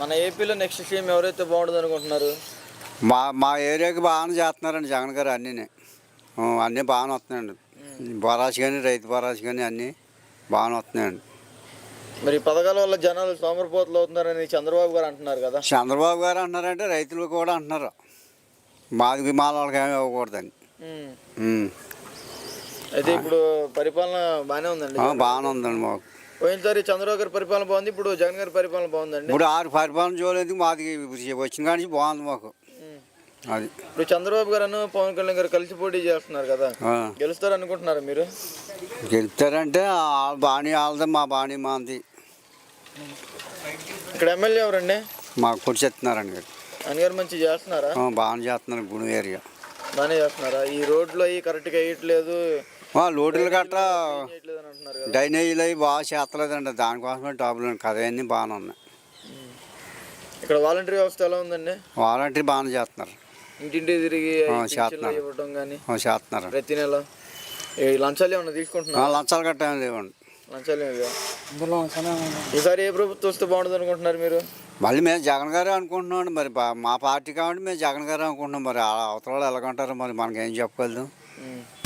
మన ఏపీలో next CM ఎవరైతే బాగుంటుంది అనుకుంటున్నారు? మా మా ఏరియాకి బాగానే చేస్తున్నారండి జగన్ గారు అన్నీ అన్నీ బాగానే వస్తున్నాయండి. బరాసి కానీ రైతు బరాసి కానీ అన్నీ బాగానే వస్తున్నాయండి. మరి ఈ పథకాల వల్ల జనాలు సోమరిపోతులు అవుతున్నారని చంద్రబాబు గారు అంటున్నారు కదా? చంద్రబాబు గారు అంటున్నారంటే రైతులు కూడా అంటున్నారు. మాది మా వాళ్ళకి ఏమి. ఉమ్. అయితే ఇప్పుడు పరిపాలన బాగానే ఉందండి బాగానే ఉందండి మాకు. పోయినసారి చంద్రబాబు గారి పరిపాలన బాగుంది ఇప్పుడు జగన్ గారి పరిపాలన బాగుందండి. ఇప్పుడు ఆరు పరిపాలన చూడలేదు మాది వచ్చిన కాడి నుంచి బాగుంది మాకు. అది. ఇప్పుడు చంద్రబాబు గారు పవన్ కళ్యాణ్ గారు కలిసి పోటీ చేస్తున్నారు కదా. గెలుస్తారు అనుకుంటున్నారా మీరు? గెలుస్తారంటే బాణి వాళ్ళది మా బాణి మాది. ఇక్కడ ఎమ్మెల్యే ఎవరండి? మాకు పొడి చెప్తున్నారండి గారు. ఆయన గారు మంచి చేస్తున్నారా? బాగానే చేస్తున్నారు గుడి ఏరియా. బాగానే చేస్తున్నారా? ఈ రోడ్లు అవి కరెక్ట్గా వేయట్లేదు ఆ, లోడులు గట్రా డ్రైనేజీలు అవి బాగా చేస్తలేదండి దానికోసమే టాపులు కథ అన్నీ బాగానే ఉన్నాయి. ఇక్కడ వాలంటరీ వ్యవస్థ ఎలా ఉందండి? వాలంటీర్ బాగానే చేస్తున్నారు. ఇంటింటి తిరిగి చేస్తున్నారు. కానీ చేస్తున్నారు. ప్రతి నెల లంచాలు ఏమన్నా తీసుకుంటున్నా లంచాలు గట్రా ఏం లేవండి. లంచాలు? ఈసారి ఏ ప్రభుత్వం వస్తే బాగుంటుంది అనుకుంటున్నారు మీరు? మళ్ళీ మేము జగన్ గారే అనుకుంటున్నాం మరి. మా పార్టీ కాబట్టి మేము జగన్ గారే అనుకుంటున్నాం. మరి ఆ అవతల వాళ్ళు ఎలాగంటారో మరి మనకి ఏం చెప్పగలదు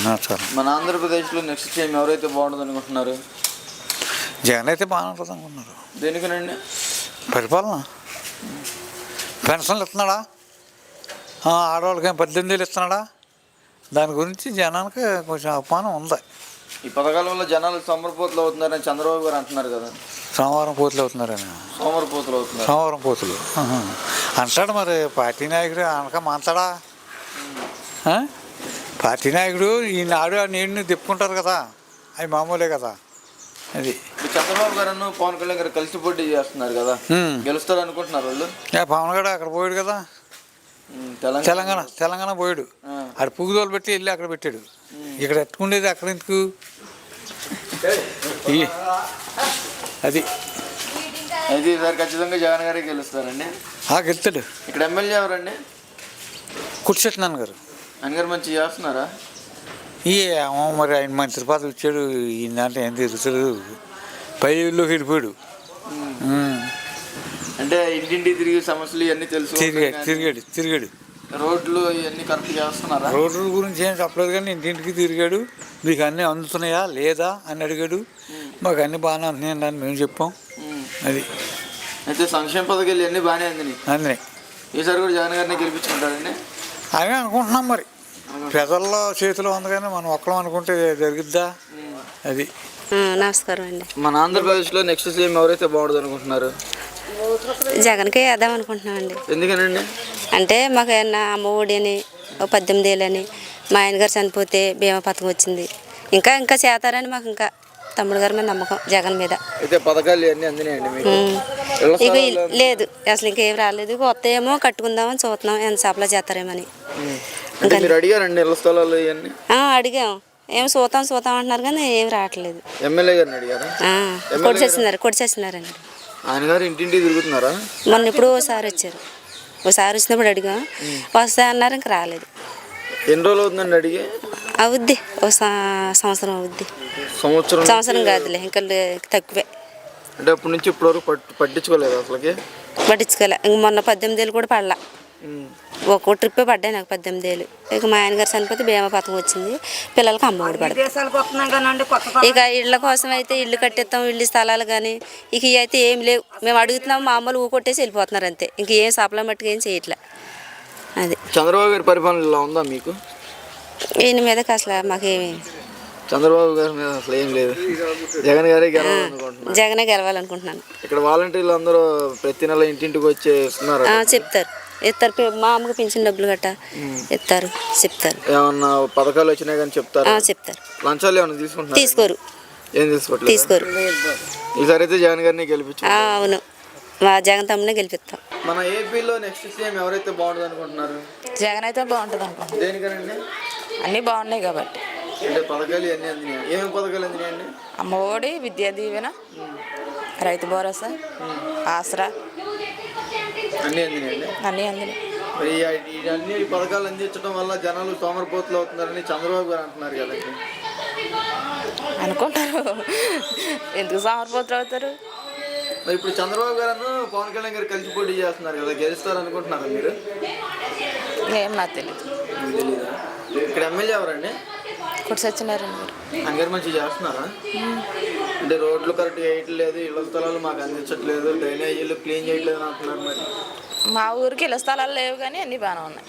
నమస్కారం మన ఆంధ్రప్రదేశ్లో నెక్స్ట్ సీఎం ఎవరైతే బాగుంటుంది అనుకుంటున్నారు? జగన్ అయితే బాగానే ఉంటుంది అనుకున్నారు దేనికనండి? పరిపాలన. పెన్షన్లు ఇస్తున్నాడా? ఆడవాళ్ళకి పద్దెనిమిది వేలు ఇస్తున్నాడా? దాని గురించి జనానికి కొంచెం అపమానం ఉంది. ఈ పథకాల వల్ల జనాలు సోమరిపోతులు అవుతున్నారని చంద్రబాబు గారు అంటున్నారు కదా. సోమవారం పోతులు అవుతున్నారని. సోమరిపోతులు అవుతున్నారు. సోమవారం పోతులు. అంటాడు మరి పార్టీ నాయకుడు అనక మాంతాడా? పార్టీ నాయకుడు ఈ నాడు ఆ నీడిని తిప్పుకుంటారు కదా. అవి మామూలే కదా. అది. చంద్రబాబు గారు పవన్ కళ్యాణ్ గారు కలిసి పోటీ చేస్తున్నారు కదా. గెలుస్తారు అనుకుంటున్నారు వాళ్ళు? ఏ పవన్ గడ అక్కడ పోయాడు కదా. తెలంగాణ. తెలంగాణ తెలంగాణ పోయాడు. ఆడ పువ్వుదోలు పెట్టి వెళ్ళి అక్కడ పెట్టాడు. ఇక్కడ ఎట్టుకుండేది అక్కడ ఎందుకు? అది. అయితే ఈసారి ఖచ్చితంగా జగన్ గారే గెలుస్తారండి. ఆ గెలుతాడు ఇక్కడ ఎమ్మెల్యే ఎవరండి? కుర్చెట్టినాను గారు ఆయన గారు మంచి చేస్తున్నారా? ఈ ఏమో మరి ఆయన మంత్రి పదవి ఇచ్చాడు. ఈ దాంట్లో ఏం తిరుగుతాడు పై ఊళ్ళోకి వెళ్ళిపోయాడు. అంటే ఇంటింటి తిరిగి సమస్యలు ఇవన్నీ తెలుసు తిరిగాడు తిరిగాడు తిరిగాడు. రోడ్లు ఇవన్నీ కరెక్ట్ చేస్తున్నారా? రోడ్ల గురించి ఏం చెప్పలేదు కానీ ఇంటింటికి తిరిగాడు. మీకు అన్నీ అందుతున్నాయా? లేదా? అని అడిగాడు. మాకు అన్నీ బాగానే అందుతున్నాయండి అని మేము చెప్పాం. అది. అయితే సంక్షేమ పథకాలు ఇవన్నీ బాగానే అందినాయి. అందునే ఈసారి కూడా జగన్ గారిని గెలిపించుకుంటారండి అవే అనుకుంటున్నాం మరి. ప్రజల్లో చేతిలో ఉంది కానీ మనం ఒక్కడం అనుకుంటే జరిగిద్దా? అది. నమస్కారం అండి. మన ఆంధ్రప్రదేశ్లో నెక్స్ట్ సీఎం ఎవరైతే బాగుంటుంది అనుకుంటున్నారు? జగన్కే వేద్దాం అనుకుంటున్నామండి ఎందుకనండి? అంటే మాకు ఏమన్నా అమ్మ ఒడి అని ఓ పద్దెనిమిది ఏళ్ళని మా ఆయన గారు చనిపోతే బీమా పథకం వచ్చింది. ఇంకా ఇంకా చేస్తారని మాకు ఇంకా. తమ్ముడు గారి మీద నమ్మకం జగన్ మీద. అయితే పథకాలు ఇక లేదు అసలు ఇంకేం రాలేదు. ఇక వస్తాయేమో కట్టుకుందామని చూస్తున్నాం ఎంత సప్లై చేస్తారేమని. అడిగాం. ఏం చూస్తాం చూస్తాం అంటున్నారు కానీ ఏం రావట్లేదు. ఎమ్మెల్యే గారిని అడిగారా? కొడిచేస్తున్నారు కొడిచేస్తున్నారండి ఆయన గారు ఇంటింటికి తిరుగుతున్నారా? మొన్న ఇప్పుడు ఓసారి వచ్చారు. ఓసారి వచ్చినప్పుడు అడిగాం. వస్తా అన్నారు ఇంకా రాలేదు. ఎన్ని రోజులు అవుతుందండి అడిగి? అవుద్ది. ఓ స- సంవత్సరం అవుద్ది. సంవత్సరం సంవత్సరం కాదులే ఇంకా తక్కువే. అంటే అప్పటి నుంచి ఇప్పటి వరకు పట్టు పట్టించుకోలేదు అసలుకి? పట్టించుకోలే. ఇంక మొన్న పద్దెనిమిది ఏళ్ళు కూడా పడలా. ఒక్కో ట్రిప్పే పడ్డాయి నాకు పద్దెనిమిది ఏళ్ళు. ఇక మా ఆయన గారు చనిపోతే బీమా పథకం వచ్చింది. పిల్లలకి అమ్మ ఒడి పడుతుంది. ఇక ఇళ్ళ కోసం అయితే ఇల్లు కట్టిస్తాం ఇల్లు స్థలాలు కానీ ఇక ఇవి అయితే ఏం లేవు. మేము అడుగుతున్నాం మామూలు ఊకొట్టేసి వెళ్ళిపోతున్నారు అంతే. ఇంక ఏం సప్లై మట్టుకు ఏం చేయట్లే. అది. చంద్రబాబు గారి పరిపాలన ఇలా ఉందా మీకు? ఈయన మీదకి అసలు మాకేమి? చంద్రబాబు గారి మీద అసలు ఏం లేదు. జగన్ గారే గెలవాలనుకుంటున్నారు. జగనే గెలవాలనుకుంటున్నాను. ఇక్కడ వాలంటీర్లు అందరూ ప్రతి నెల ఇంటింటికి వచ్చి ఇస్తున్నారు ఆ, చెప్తారు. ఇస్తారు పి- మా అమ్మకి పింఛన్ డబ్బులు గట్ట ఇస్తారు చెప్తారు. ఏమన్నా పథకాలు వచ్చినాయి కానీ చెప్తారా? ఆ, చెప్తారు. లంచాలు ఏమన్నా తీసుకుంటున్నారు? తీసుకోరు. ఏం తీసుకోవట్లేదు? తీసుకోరు. ఈసారి అయితే జగన్ గారిని గెలిపించు ఆ, అవును. మా జగన్ తమ్మునే గెలిపిస్తాం. మన ఏపీలో నెక్స్ట్ సీఎం ఎవరైతే బాగుంటుంది అనుకుంటున్నారు జగన్ అయితే బాగుంటుంది అనుకుంటున్నాను దేనికనండి? అన్నీ బాగున్నాయి కాబట్టి. అమ్మ ఒడి విద్యా దీవెన రైతు భరోసా ఆసరా. అన్నీ అందినాయి. అన్ని పథకాలు అందించడం వల్ల జనాలు సోమరపోతులు అవుతున్నారని చంద్రబాబు గారు అంటున్నారు కదండి. అనుకుంటారు. ఎందుకు సమర్పోతులు అవుతారు? ఇప్పుడు చంద్రబాబు గారు పవన్ కళ్యాణ్ గారు కలిసి పోటీ చేస్తున్నారు కదా గెలుస్తారు అనుకుంటున్నారా మీరు? ఏం నాకు తెలియదు ఇక్కడ ఎమ్మెల్యే ఎవరండి? కుడి సత్యనారాయణ గారు. అందరు మంచిగా చేస్తున్నారా? అంటే రోడ్లు కరెక్ట్గా వేయట్లేదు ఇళ్ళ స్థలాలు మాకు అందించట్లేదు డ్రైనేజీలు క్లీన్ చేయట్లేదు అంటున్నారు మరి. మా ఊరికి ఇళ్ళ స్థలాలు లేవు కానీ అన్నీ బాగానే ఉన్నాయి.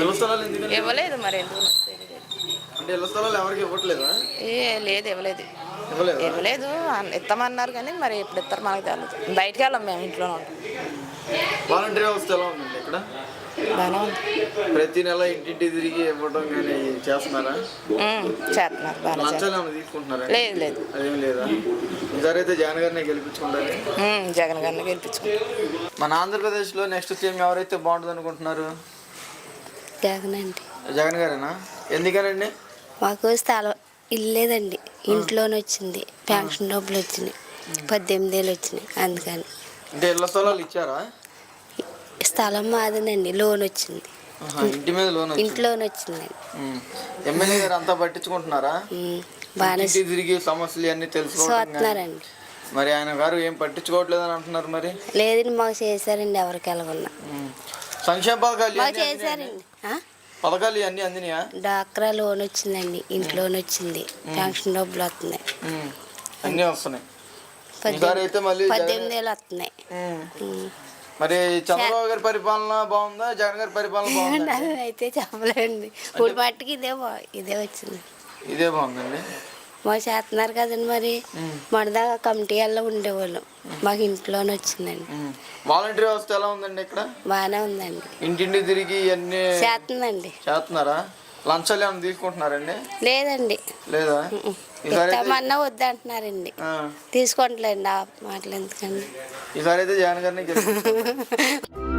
ఇళ్ళ స్థలాలు ఇవ్వలేదు మరి ఎందుకు. అంటే ఇళ్ళ స్థలాలు ఎవరికి ఇవ్వట్లేదా? ఏ లేదు ఇవ్వలేదు. ఇవ్వలేదు? ఇస్తామన్నారు కానీ మరి ఎప్పుడు ఇస్తారు మనకు తెలియదు బయటికి వెళ్ళాం మేము ఇంట్లోనే ఉంటాం. వాలంటీర్ వ్యవస్థ ఎలా ఉందండి ఇక్కడ? ప్రతి నెల ఇంటింటి తిరిగి ఇవ్వడం కానీ చేస్తున్నారా? చేస్తున్నారు లంచాలు తీసుకుంటున్నారా? లేదు లేదు. అదేం లేదా? ఈసారి అయితే జగన్ గారిని గెలిపించుకుంటారు? జగన్ గారిని గెలిపించుకుంటాం మన ఆంధ్రప్రదేశ్లో నెక్స్ట్ సీఎం ఎవరైతే బాగుంటుంది అనుకుంటున్నారు? జగన్ అండి. జగన్ గారేనా? ఎందుకనండి? మాకు స్థలం ఇల్లు లేదండి ఇంట్లోనే వచ్చింది. పెన్షన్ డబ్బులు వచ్చినాయి. పద్దెనిమిది వేలు వచ్చినాయి. అందుకని. అంటే ఇళ్ళ స్థలాలు ఇచ్చారా? స్థలం మాదినండి లోన్ వచ్చింది ఆహా, ఇంటి మీద లోన్ వచ్చింది ఇంట్లోనే వచ్చిందండి. ఎమ్మెల్యే గారు అంతా పట్టించుకుంటున్నారా ఉమ్, బాగానే తిరిగి సమస్యలు అన్ని తెలుసుకోవడం కానీ. చూస్తున్నారండి మరి ఆయన గారు ఏం పట్టించుకోవట్లేదు అని అంటున్నారు మరి లేదండి మాకు చేశారండి ఎవరికి ఉమ్. సంక్షేమ పథకాలు మాకు ఇవన్నీ అందినాయా? చేశారండి ఆ? పథకాలు ఇవన్నీ అందినాయా డాక్రా లోన్ వచ్చిందండి ఇంట్లోనే వచ్చింది పెన్షన్ డబ్బులు వస్తున్నాయి. అన్నీ వస్తున్నాయి ఈసారి పద్దెనిమిది అయితే మళ్ళీ జగన్- పద్దెనిమిది వేలు వస్తున్నాయి. ఉమ్. మరి చంద్రబాబు గారి పరిపాలన బాగుందా? జగన్ గారి పరిపాలన బాగుందా అయితే చెప్పలేండి ఇప్పుడు మట్టుకు ఇదే బా ఇదే వచ్చింది. ఇదే బాగుందండి. మాకు చేస్తున్నారు కదండి మరి. మనదాకా కమిటీ వల్ల ఉండేవాళ్ళం. మాకు ఇంట్లోనే వచ్చిందండి. వాలంటీర్ వ్యవస్థ ఎలా ఉందండి ఇక్కడ? బాగానే ఉందండి. ఇంటింటి తిరిగి ఇవన్నీ చేస్తుందండి చేస్తున్నారా లంచాలు ఏమైనా తీసుకుంటున్నారండి? లేదండి. లేదా? ఇస్తామన్నా వద్దంటున్నారండి. తీసుకోవట్లేండి ఆ మాటలు ఎందుకండి? ఈసారి అయితే జగన్ గారిని.